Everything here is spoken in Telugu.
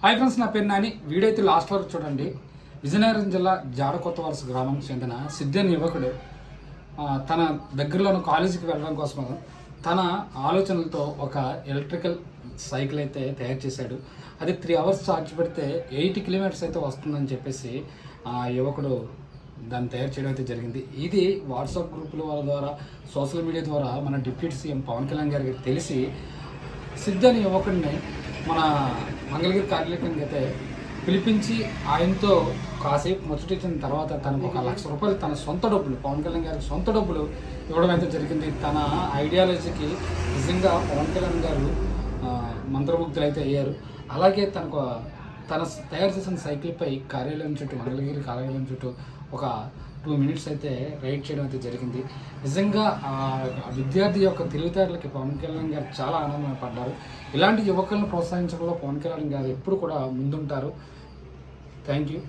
హాయ్ ఫ్రెండ్స్ నా పేరు నాని. వీడియో అయితే లాస్ట్ వరకు చూడండి. విజయనగరం జిల్లా జాడ కొత్త వలస గ్రామం చెందిన సిద్ధని యువకుడు తన దగ్గరలోని కాలేజీకి వెళ్ళడం కోసం తన ఆలోచనలతో ఒక ఎలక్ట్రికల్ సైకిల్ అయితే తయారు చేశాడు. అది త్రీ అవర్స్ ఛార్జ్ పెడితే ఎయిటీ కిలోమీటర్స్ అయితే వస్తుందని చెప్పేసి ఆ యువకుడు దాన్ని తయారు చేయడం అయితే జరిగింది. ఇది వాట్సాప్ గ్రూపుల వాళ్ళ ద్వారా సోషల్ మీడియా ద్వారా మన డిప్యూటీ సీఎం పవన్ కళ్యాణ్ గారికి తెలిసి సిద్ధని యువకుడిని మన మంగళగిరి కార్యక్రమం అయితే పిలిపించి ఆయనతో కాసేపు ముచ్చటించిన తర్వాత తనకు ఒక లక్ష రూపాయలు తన సొంత డబ్బులు పవన్ కళ్యాణ్ గారికి సొంత డబ్బులు ఇవ్వడం అయితే జరిగింది. తన ఐడియాలజీకి నిజంగా పవన్ కళ్యాణ్ గారు ఆ, మంత్రముగ్ధులు అయితే అయ్యారు. అలాగే తనకు తన తయారు చేసిన సైకిల్పై కార్యాలయం చుట్టూ మంగళగిరి కార్యాలయం చుట్టూ ఒక టూ మినిట్స్ అయితే రైడ్ చేయడం అయితే జరిగింది. నిజంగా ఆ విద్యార్థి యొక్క తెలివితేటలకి పవన్ కళ్యాణ్ గారు చాలా ఆనందం పడ్డారు. ఇలాంటి యువకులను ప్రోత్సహించడంలో పవన్ కళ్యాణ్ గారు ఎప్పుడు కూడా ముందుంటారు. Thank you.